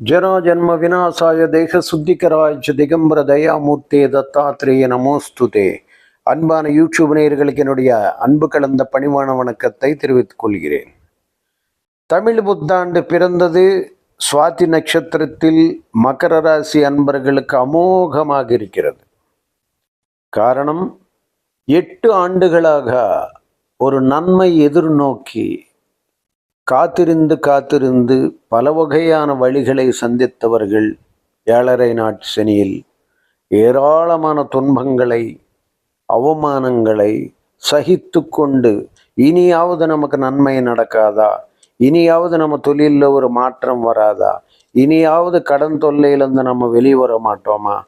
ஜராஜன்ம விநாசாய தேக சுத்திகராய திகம்பர தயாமூர்த்தே தத்தாத்திரேய நமோஸ்துதே. அன்பான யூடியூப் நேயர்களுக்கு என்னுடைய அன்பு கலந்த பணிவான வணக்கத்தை தெரிவித்துக் கொள்கிறேன். தமிழ் புத்தாண்டு பிறந்தது சுவாதி நட்சத்திரத்தில் மகர ராசி அன்பர்களுக்கு அமோகமாக இருக்கிறது. காரணம் எட்டு ஆண்டுகளாக ஒரு நன்மை எதிர்நோக்கி காத்திருந்து காத்திருந்து பல வகையான வழிகளை சந்தித்தவர்கள் ஏழரை நாட்டு சனியில். ஏராளமான துன்பங்களை அவமானங்களை சகித்து கொண்டு இனியாவது நமக்கு நன்மை நடக்காதா? இனியாவது நம்ம தொழிலில் ஒரு மாற்றம் வராதா? இனியாவது கடன் தொல்லையிலேருந்து நம்ம வெளியே வர மாட்டோமா?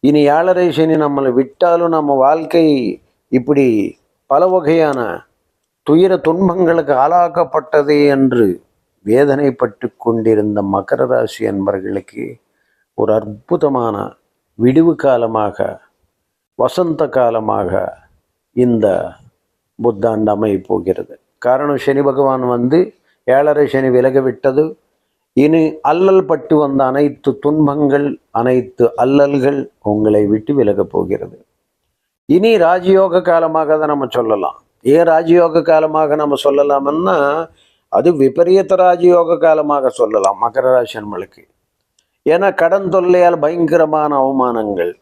இனி ஏழரை சனி நம்மளை விட்டாலும் நம்ம வாழ்க்கை இப்படி பல வகையான துயர துன்பங்களுக்கு ஆளாக்கப்பட்டதே என்று வேதனைப்பட்டு கொண்டிருந்த மகர ராசி அன்பர்களுக்கு ஒரு அற்புதமான விடிவு காலமாக வசந்த காலமாக இந்த புத்தாண்டு அமையப் போகிறது. காரணம் சனி பகவான் வந்து ஏழரை சனி விலக விட்டது. இனி அல்லல் பட்டு வந்த அனைத்து துன்பங்கள் அனைத்து அல்லல்கள் உங்களை விட்டு விலகப் போகிறது. இனி ராஜயோக காலமாக தான் நம்ம சொல்லலாம். ஏன் ராஜயோக காலமாக நம்ம சொல்லலாம்னா அது விபரீத ராஜயோக காலமாக சொல்லலாம் மகர ராசி நம்மளுக்கு ஏன்னா கடன் தொல்லையால் பயங்கரமான அவமானங்கள்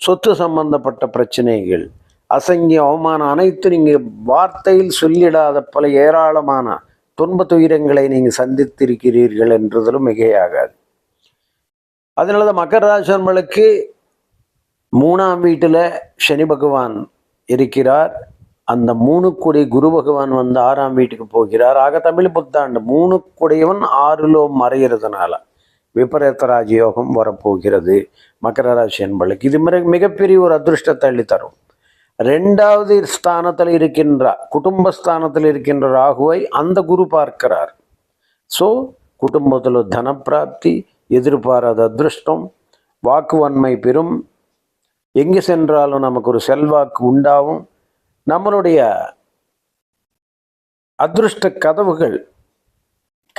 சொத்து சம்பந்தப்பட்ட பிரச்சனைகள் அசங்கிய அவமானம் அனைத்து நீங்கள் வார்த்தையில் சொல்லிடாத பல ஏராளமான துன்ப துயரங்களை நீங்கள் சந்தித்திருக்கிறீர்கள் என்றதிலும் மிகையாகாது. அதனால தான் மகர ராசி நம்மளுக்கு மூணாம் வீட்டில் சனி பகவான் இருக்கிறார். அந்த மூணு கொடி குரு பகவான் வந்து ஆறாம் வீட்டுக்கு போகிறார். ஆக தமிழ் புத்தாண்டு மூணு கொடியவன் ஆறிலோ மறைகிறதுனால விபரீத ராஜயோகம் வரப்போகிறது. மகர ராசி என்பளுக்கு இது மிக மிகப்பெரிய ஒரு அதிருஷ்டத்தை அள்ளித்தரும் ரெண்டாவது ஸ்தானத்தில் இருக்கின்ற குடும்பஸ்தானத்தில் இருக்கின்ற ராகுவை அந்த குரு பார்க்கிறார். ஸோ குடும்பத்தில் தனப்பிராப்தி எதிர்பாராத அதிருஷ்டம் வாக்குவன்மை பெறும். எங்கே சென்றாலும் நமக்கு ஒரு செல்வாக்கு உண்டாகும். நம்மளுடைய அதிருஷ்ட கதவுகள்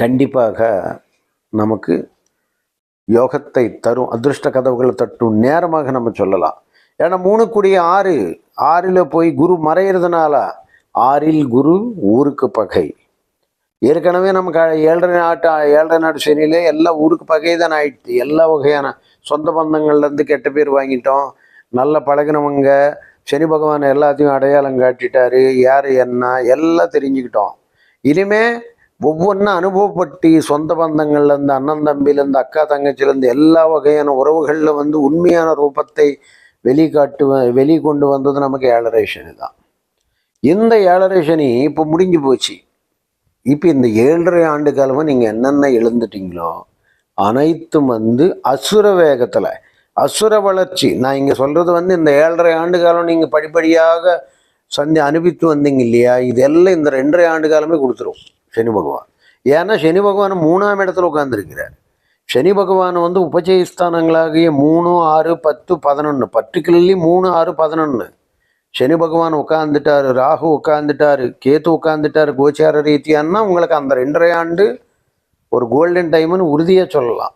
கண்டிப்பாக நமக்கு யோகத்தை தரும். அதிருஷ்ட கதவுகளை தட்டும் நேரமாக நம்ம சொல்லலாம். ஏன்னா மூணு கூடிய ஆறு ஆறில் போய் குரு மறையிறதுனால ஆறில் குரு ஊருக்கு பகை. ஏற்கனவே நம்ம க ஏழரை நாட்டு ஏழரை நாட்டு சனியிலே எல்லா ஊருக்கு பகை தான் ஆயிடுச்சு எல்லா வகையான சொந்த பந்தங்கள்லேருந்து கெட்ட பேர் வாங்கிட்டோம். நல்ல பழகினவங்க சனி பகவான் எல்லாத்தையும் அடையாளம் காட்டிட்டாரு யார் என்ன எல்லாம் தெரிஞ்சுக்கிட்டோம். இனிமே ஒவ்வொன்றா அனுபவப்பட்டு சொந்த பந்தங்கள்லேருந்து அண்ணன் தம்பிலேருந்து அக்கா தங்கச்சிலேருந்து எல்லா வகையான உறவுகளில் வந்து உண்மையான ரூபத்தை வெளிக்காட்டு வெளி கொண்டு வந்தது நமக்கு ஏழரை சனி தான். இந்த ஏழரை சனி இப்போ முடிஞ்சு போச்சு. இப்போ இந்த ஏழரை ஆண்டு காலமாக நீங்கள் என்னென்ன எழுந்துட்டீங்களோ அனைத்தும் வந்து அசுர வேகத்தில் அசுர வளர்ச்சி. நான் இங்கே சொல்கிறது வந்து இந்த ஏழரை ஆண்டு காலம் நீங்கள் படிப்படியாக சந்தி அனுபவித்து வந்தீங்க இல்லையா? இதெல்லாம் இந்த ரெண்டரை ஆண்டு காலமே கொடுத்துரும் சனி பகவான். ஏன்னா சனி பகவான் மூணாம் இடத்துல உட்காந்துருக்கிறார் சனி பகவான் வந்து உபஜயஸ்தானங்களாகிய மூணு ஆறு பத்து பதினொன்று பர்டிகுலர்லி மூணு ஆறு பதினொன்று சனி பகவான் உட்காந்துட்டாரு ராகு உட்காந்துட்டாரு கேத்து உட்காந்துட்டாரு கோச்சார ரீதியான்னா உங்களுக்கு அந்த ரெண்டரை ஆண்டு ஒரு கோல்டன் டைம்னு உறுதியாக சொல்லலாம்.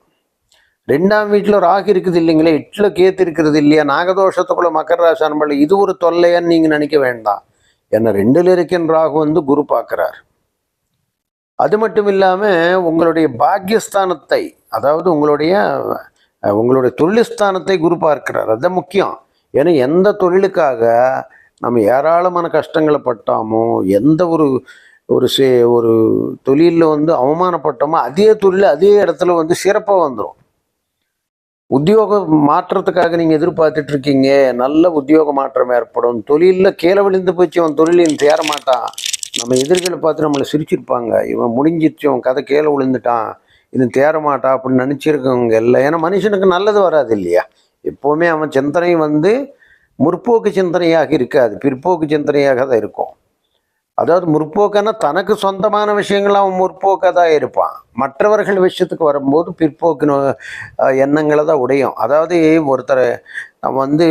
ரெண்டாம் வீட்டில் ராகு இருக்குது இல்லைங்களே எட்டில் கேத்து இருக்கிறது இல்லையா? நாகதோஷத்துக்குள்ள மகர ராசி இது ஒரு தொல்லையான்னு நீங்கள் நினைக்க வேண்டாம். ஏன்னா ரெண்டில் இருக்கின்ற ராகு வந்து குரு பார்க்குறார். அது மட்டும் இல்லாமல் உங்களுடைய பாக்கியஸ்தானத்தை அதாவது உங்களுடைய உங்களுடைய தொழில்ஸ்தானத்தை குரு பார்க்கிறார். அதுதான் முக்கியம். ஏன்னா எந்த தொழிலுக்காக நம்ம ஏராளமான கஷ்டங்களை பட்டாமோ எந்த ஒரு ஒரு சே ஒரு தொழிலில் வந்து அவமானப்பட்டோமோ அதே தொழில் அதே இடத்துல வந்து சிறப்பாக வந்துடும் உத்தியோக மாற்றத்துக்காக நீங்கள் எதிர்பார்த்துட்டு இருக்கீங்க. நல்ல உத்தியோக மாற்றம் ஏற்படும். தொழிலில் கீழே விழுந்து போச்சு அவன் தொழிலில் சேர மாட்டான். நம்ம எதிர்களை பார்த்து நம்மளை சிரிச்சிருப்பாங்க. இவன் முடிஞ்சிச்சு அவன் கதை கீழே விழுந்துட்டான். இது தேரமாட்டா அப்படின்னு நினச்சிருக்கவங்க இல்லை ஏன்னா மனுஷனுக்கு நல்லது வராது இல்லையா? எப்போவுமே அவன் சிந்தனை வந்து முற்போக்கு சிந்தனையாக இருக்காது. பிற்போக்கு சிந்தனையாக தான் இருக்கும். அதாவது முற்போக்குன்னா தனக்கு சொந்தமான விஷயங்கள் அவன் முற்போக்காக தான் இருப்பான். மற்றவர்கள் விஷயத்துக்கு வரும்போது பிற்போக்கின எண்ணங்களை தான் உடையும். அதாவது ஒருத்தரை நம்ம வந்து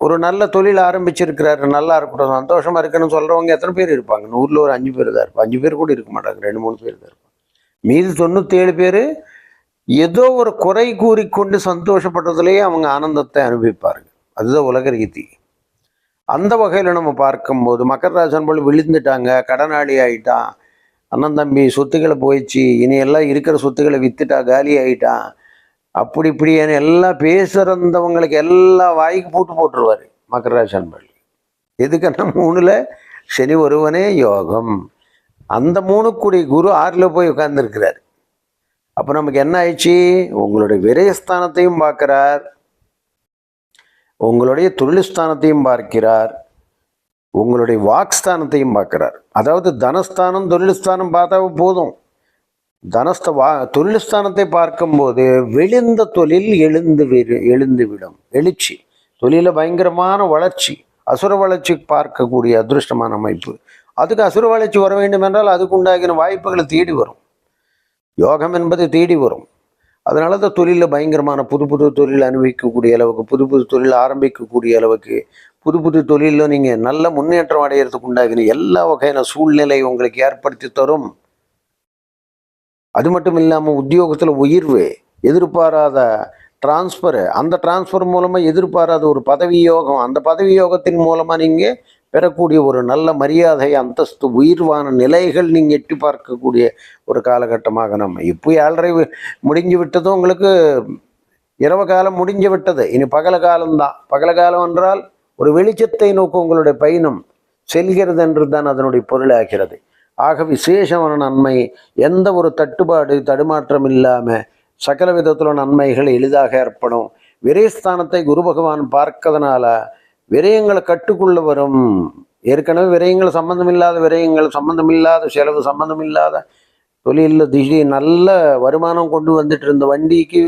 ஒரு நல்ல தொழில் ஆரம்பிச்சிருக்கிறாரு நல்லா இருக்கட்டும் சந்தோஷமாக இருக்குன்னு சொல்கிறவங்க எத்தனை பேர் இருப்பாங்க? நூறில் ஒரு அஞ்சு பேர் தான் இருப்பாங்க. அஞ்சு பேர் கூட இருக்க மாட்டாங்க ரெண்டு மூணு பேர் தான் இருப்பாங்க. மீதி தொண்ணூற்றி ஏழு பேர் ஏதோ ஒரு குறை கூறிக்கொண்டு சந்தோஷப்பட்டதுலேயே அவங்க ஆனந்தத்தை அனுபவிப்பாருங்க. அதுதான் உலக ரீதி. அந்த வகையில் நம்ம பார்க்கும்போது மக்கரராஜன் போல் விழுந்துட்டாங்க கடனாளி ஆயிட்டான் அண்ணன் தம்பி சொத்துக்களை போயிடுச்சு இனி எல்லாம் இருக்கிற சொத்துக்களை வித்துட்டா காலி ஆகிட்டான் அப்படி இப்படியான எல்லாம் பேசுறந்தவங்களுக்கு எல்லாம் வாய்க்கு பூட்டு போட்டுருவாரு மக்கரராஜன் பள்ளி எதுக்குன்னா மூணில்? சனி ஒருவனே யோகம். அந்த மூணு குரு ஆறில் போய் உட்கார்ந்துருக்கிறார். அப்போ நமக்கு என்ன ஆயிடுச்சு? உங்களுடைய விரயஸ்தானத்தையும் பார்க்குறார். உங்களுடைய தொழில்ஸ்தானத்தையும் பார்க்கிறார். உங்களுடைய வாக்ஸ்தானத்தையும் பார்க்கிறார். அதாவது தனஸ்தானம் தொழில்ஸ்தானம் பார்த்தா போதும். தனஸ்த வா தொழில்ஸ்தானத்தை பார்க்கும்போது விழுந்த தொழில் எழுந்து எழுந்துவிடும். எழுந்து விடும் எழுச்சி. தொழில பயங்கரமான வளர்ச்சி. அசுர வளர்ச்சி பார்க்கக்கூடிய அதிருஷ்டமான அமைப்பு. அதுக்கு அசுர வளர்ச்சி வர வேண்டும் என்றால் அதுக்கு உண்டாகின வாய்ப்புகளை தேடி வரும். யோகம் என்பது தேடி வரும். அதனால தான் தொழிலில் பயங்கரமான புது புது தொழில் அனுபவிக்கக்கூடிய அளவுக்கு புது புது தொழில் ஆரம்பிக்கக்கூடிய அளவுக்கு புது புது தொழிலில் நீங்கள் நல்ல முன்னேற்றம் அடையிறதுக்கு உண்டாகின எல்லா வகையான சூழ்நிலை உங்களுக்கு ஏற்படுத்தி தரும். அது மட்டும் இல்லாமல் உத்தியோகத்தில் உயர்வு எதிர்பாராத டிரான்ஸ்ஃபரு அந்த டிரான்ஸ்ஃபர் மூலமாக எதிர்பாராத ஒரு பதவி யோகம் அந்த பதவி யோகத்தின் மூலமாக நீங்கள் பெறக்கூடிய ஒரு நல்ல மரியாதை அந்தஸ்து உயிர்வான நிலைகள் நீங்கள் எட்டி பார்க்கக்கூடிய ஒரு காலகட்டமாக நம்ம. இப்போ ஏழரை முடிஞ்சு விட்டதும் உங்களுக்கு இரவு காலம் முடிஞ்சு விட்டது. இனி பகல காலம்தான். பகல காலம் என்றால் ஒரு வெளிச்சத்தை நோக்கி உங்களுடைய பயணம் செல்கிறது என்று தான் அதனுடைய பொருளாகிறது ஆக விசேஷமான நன்மை எந்த ஒரு தட்டுப்பாடு தடுமாற்றம் இல்லாமல் சகல விதத்தில் நன்மைகள் எளிதாக ஏற்படும். விரைஸ்தானத்தை குரு பகவான் பார்க்கதனால விரயங்களை கட்டுக்குள்ள வரும். ஏற்கனவே விரயங்கள் சம்பந்தம் இல்லாத விரயங்கள் சம்பந்தம் இல்லாத செலவு சம்பந்தம் இல்லாத தொழிலில் திடீர் நல்ல வருமானம் கொண்டு வந்துட்டு இருந்த வண்டிக்கு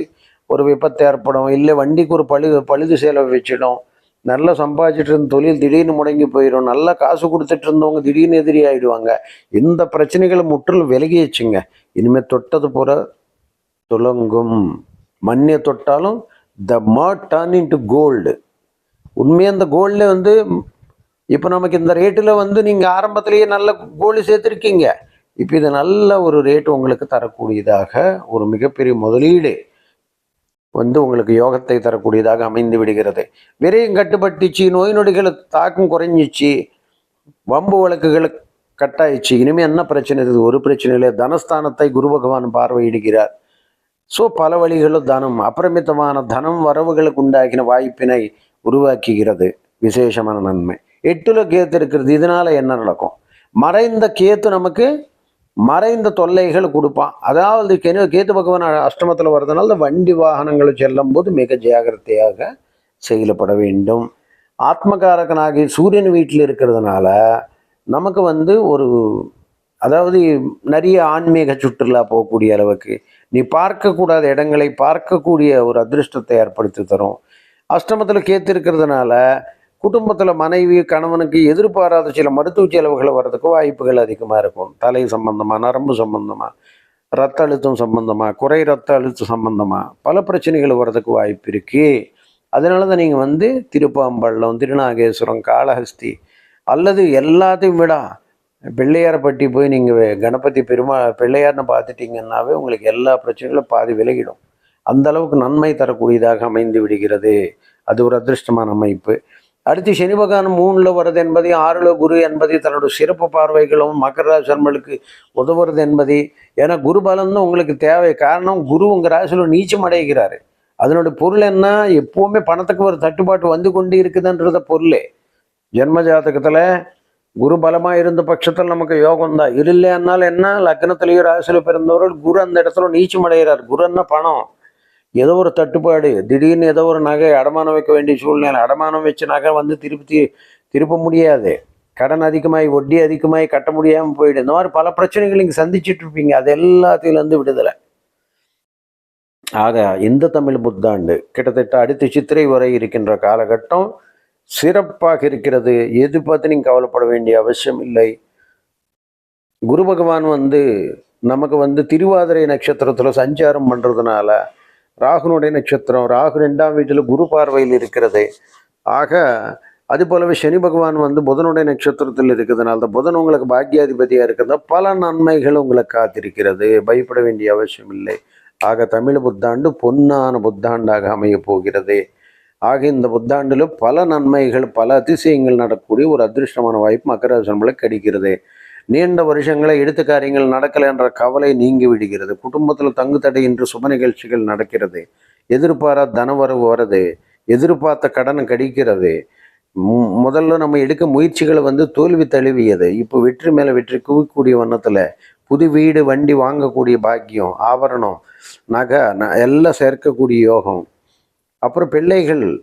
ஒரு விபத்து ஏற்படும். இல்லை வண்டிக்கு ஒரு பழுது பழுது செலவு வச்சிடும். நல்லா சம்பாதிச்சிட்டு இருந்த தொழில் திடீர்னு முடங்கி போயிடும். நல்லா காசு கொடுத்துட்டு இருந்தவங்க திடீர்னு எதிரி ஆயிடுவாங்க. இந்த பிரச்சனைகளை முற்றிலும் விலகிச்சுங்க இனிமேல் தொட்டது போற துலங்கும். மண்ணை தொட்டாலும் the mud turn into gold உண்மையாக அந்த கோல்டில் வந்து இப்போ நமக்கு இந்த ரேட்டில் வந்து நீங்கள் ஆரம்பத்திலேயே நல்ல கோல்டு சேர்த்துருக்கீங்க. இப்போ இது நல்ல ஒரு ரேட் உங்களுக்கு தரக்கூடியதாக ஒரு மிகப்பெரிய முதலீடு வந்து உங்களுக்கு யோகத்தை தரக்கூடியதாக அமைந்து விடுகிறது. விரையும் கட்டுப்பட்டுச்சு நோய் நொடிகளை தாக்கம் குறைஞ்சிச்சு வம்பு வழக்குகளை கட்டாயிச்சு. இனிமேல் என்ன பிரச்சனை? இருக்குது ஒரு பிரச்சனை இல்லை. தனஸ்தானத்தை குரு பகவான் பார்வையிடுகிறார். ஸோ பல வழிகளும் தனம் அப்பிரமித்தமான தனம் வரவுகளுக்கு உண்டாக்கின வாய்ப்பினை உருவாக்குகிறது. விசேஷமான நன்மை. எட்டுல கேத்து இருக்கிறது இதனால என்ன நடக்கும்? மறைந்த கேத்து நமக்கு மறைந்த தொல்லைகள் கொடுப்பான் அதாவது கேத்து பகவான் அஷ்டமத்தில் வர்றதுனால இந்த வண்டி வாகனங்கள் செல்லும் போது மிக ஜாகிரதையாக செயல்பட வேண்டும். ஆத்மகாரகனாகி சூரியன் வீட்டில் இருக்கிறதுனால நமக்கு வந்து ஒரு அதாவது நிறைய ஆன்மீக சுற்றுலா போகக்கூடிய அளவுக்கு நீ பார்க்கக்கூடாத இடங்களை பார்க்கக்கூடிய ஒரு அதிர்ஷ்டத்தை ஏற்படுத்தி தரும். அஷ்டமத்தில் கேத்து இருக்கிறதுனால குடும்பத்தில் மனைவி கணவனுக்கு எதிர்பாராத சில மருத்துவ செலவுகள் வர்றதுக்கு வாய்ப்புகள் அதிகமாக இருக்கும். தலை சம்பந்தமாக நரம்பு சம்பந்தமாக ரத்த அழுத்தம் சம்பந்தமாக குறை ரத்த அழுத்தம் சம்பந்தமாக பல பிரச்சனைகள் வர்றதுக்கு வாய்ப்பு இருக்குது அதனால தான் நீங்கள் வந்து திருப்பாம்பள்ளம் திருநாகேஸ்வரம் காளஹஸ்தி அல்லது எல்லாத்தையும் விட. பிள்ளையார்பட்டி போய் நீங்கள் கணபதி பெருமா பிள்ளையார்னு பார்த்துட்டீங்கன்னாவே உங்களுக்கு எல்லா பிரச்சனைகளும் பாதி விலகிடும். அந்த அளவுக்கு நன்மை தரக்கூடியதாக அமைந்து விடுகிறது. அது ஒரு அதிர்ஷ்டமான அமைப்பு. அடுத்து சனி பகவான் மூணில் வருது என்பதை ஆறில் குரு என்பதை தன்னோட சிறப்பு பார்வைகளும் மகர சர்மலுக்கு உதவுறது என்பதை ஏன்னா குரு பலன் உங்களுக்கு தேவை. காரணம் குரு உங்கள் ராசியில் நீச்சம் அடைகிறார். அதனுடைய பொருள் என்ன? எப்போவுமே பணத்துக்கு ஒரு தட்டுப்பாட்டு வந்து கொண்டு இருக்குதுன்றத பொருள். ஜென்ம ஜாதகத்தில் குரு பலமாக இருந்த பட்சத்தில் நமக்கு யோகம் தான். இல்லைன்னாலும் என்ன? லக்னத்திலேயோ ராசியில் பிறந்தவர்கள் குரு அந்த இடத்துல நீச்சம் அடைகிறார். குருன்னா பணம். ஏதோ ஒரு தட்டுப்பாடு. திடீர்னு ஏதோ ஒரு நகை அடமானம் வைக்க வேண்டிய சூழ்நிலை. அடமானம் வச்ச நகை வந்து திருப்பி திருப்ப முடியாது. கடன் அதிகமாகி வட்டி அதிகமாகி கட்ட முடியாமல் போயிடும். இந்த மாதிரி பல பிரச்சனைகள் நீங்கள் சந்திச்சுட்டு இருப்பீங்க. அது எல்லாத்திலேருந்து விடுதலை. ஆக இந்த தமிழ் புத்தாண்டு கிட்டத்தட்ட அடுத்த சித்திரை வரை இருக்கின்ற காலகட்டம் சிறப்பாக இருக்கிறது. எது பார்த்து நீங்கள் கவலைப்பட வேண்டிய அவசியம் இல்லை. குரு பகவான் வந்து நமக்கு வந்து திருவாதிரை நட்சத்திரத்தில் சஞ்சாரம் பண்ணுறதுனால ராகுனுடைய நட்சத்திரம் ராகு ரெண்டாம் வீட்டில் குரு பார்வையில் இருக்கிறது. ஆக அது போலவே சனி பகவான் வந்து புதனுடைய நட்சத்திரத்தில் இருக்கிறதுனால தான் புதன் உங்களுக்கு பாக்கியாதிபதியாக இருக்கிறதா பல நன்மைகள் உங்களை காத்திருக்கிறது. பயப்பட வேண்டிய அவசியம் இல்லை. ஆக தமிழ் புத்தாண்டு பொன்னான புத்தாண்டாக அமையப் போகிறது. ஆக இந்த புத்தாண்டில் பல நன்மைகள் பல அதிசயங்கள் நடக்கக்கூடிய ஒரு அதிர்ஷ்டமான வாய்ப்பு மக்கராசனங்களுக்கு கிடைக்கிறது. நீண்ட வருஷங்களை எடுத்து காரியங்கள் நடக்கலை என்ற கவலை நீங்கி விடுகிறது. குடும்பத்தில் தங்கு என்று சுப நிகழ்ச்சிகள் நடக்கிறது. எதிர்பாரா தனவரவு வருது எதிர்பார்த்த கடன் கிடைக்கிறது. மு- முதல்ல நம்ம எடுக்க முயற்சிகளை வந்து தோல்வி தழுவியது. இப்போ வெற்றி மேலே வெற்றி குவிக்கக்கூடிய வண்ணத்தில் புது வீடு வண்டி வாங்கக்கூடிய பாக்கியம் ஆபரணம் நகை ந- எல்லாம் சேர்க்கக்கூடிய யோகம். அப்புறம் பிள்ளைகள்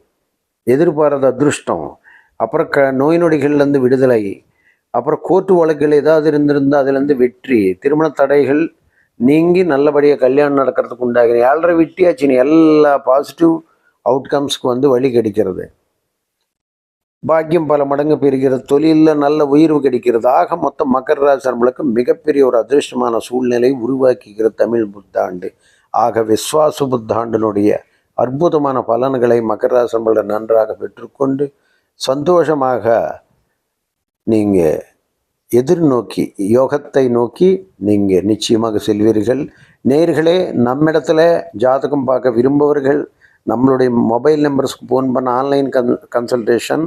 எதிர்பாராத அதிருஷ்டம். அப்புறம் க நோய் நொடிகள்லேருந்து விடுதலை. அப்புறம் கோர்ட்டு வழக்குகள் ஏதாவது இருந்திருந்தால் அதுலேருந்து வெற்றி. திருமண தடைகள் நீங்கி நல்லபடியாக கல்யாணம் நடக்கிறதுக்கு உண்டாகிற ஏழரை விட்டியாச்சு. எல்லா பாசிட்டிவ் அவுட்கம்ஸ்க்கு வந்து வழி கிடைக்கிறது. பாக்கியம் பல மடங்கு பெறுகிறது. தொழிலில் நல்ல உயர்வு கிடைக்கிறது. ஆக மொத்தம் மக்கர ராசி நம்மளுக்கு மிகப்பெரிய ஒரு அதிர்ஷ்டமான சூழ்நிலையை உருவாக்குகிற தமிழ் புத்தாண்டு. ஆக விஸ்வாச புத்தாண்டினுடைய அற்புதமான பலன்களை மக்கர ராசி நம்மள நன்றாக பெற்றுக்கொண்டு சந்தோஷமாக நீங்கள் எதிர்நோக்கி யோகத்தை நோக்கி நீங்கள் நிச்சயமாக செல்வீர்கள். நேர்களே நம்மிடத்துல ஜாதகம் பார்க்க விரும்பவர்கள் நம்மளுடைய மொபைல் நம்பர்ஸ்க்கு ஃபோன் பண்ண ஆன்லைன் கன் கன்சல்டேஷன்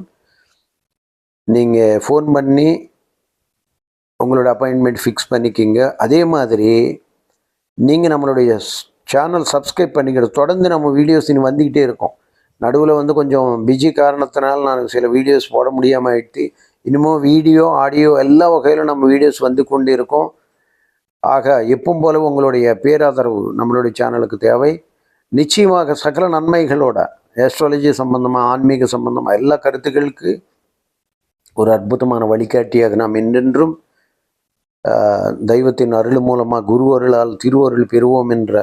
நீங்கள் ஃபோன் பண்ணி உங்களோட அப்பாயின்மெண்ட் ஃபிக்ஸ் பண்ணிக்கிங்க. அதே மாதிரி நீங்கள் நம்மளுடைய சேனல் சப்ஸ்கிரைப் பண்ணிக்கிட்டு தொடர்ந்து நம்ம வீடியோஸ் இனி வந்துக்கிட்டே இருக்கோம். நடுவில் வந்து கொஞ்சம் பிஜி காரணத்தினால் நான் சில வீடியோஸ் போட முடியாமல் ஆகிட்டு இனிமேல் வீடியோ ஆடியோ எல்லா வகையிலும் நம்ம வீடியோஸ் வந்து கொண்டு இருக்கோம் ஆக எப்பவும் போல உங்களுடைய பேராதரவு நம்மளுடைய சேனலுக்கு தேவை. நிச்சயமாக சகல நன்மைகளோட ஆஸ்ட்ராலஜி சம்பந்தமாக ஆன்மீக சம்பந்தமாக எல்லா கருத்துக்களுக்கு ஒரு அற்புதமான வழிகாட்டியாக நாம் என்றென்றும் தெய்வத்தின் அருள் மூலமாக குரு அருளால் திருவருள் பெறுவோம் என்ற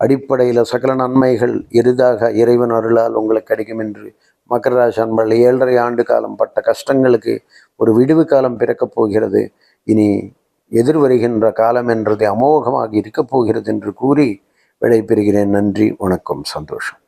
அடிப்படையில் சகல நன்மைகள் எளிதாக இறைவன் அருளால் உங்களுக்கு கிடைக்கும் என்று மக்கர ராசி அன்பர்கள் ஏழரை ஆண்டு காலம் பட்ட கஷ்டங்களுக்கு ஒரு விடுவு காலம் பிறக்கப் போகிறது. இனி எதிர்வருகின்ற காலம் என்றது அமோகமாக இருக்கப் போகிறது என்று கூறி விடைபெறுகிறேன். நன்றி வணக்கம் சந்தோஷம்.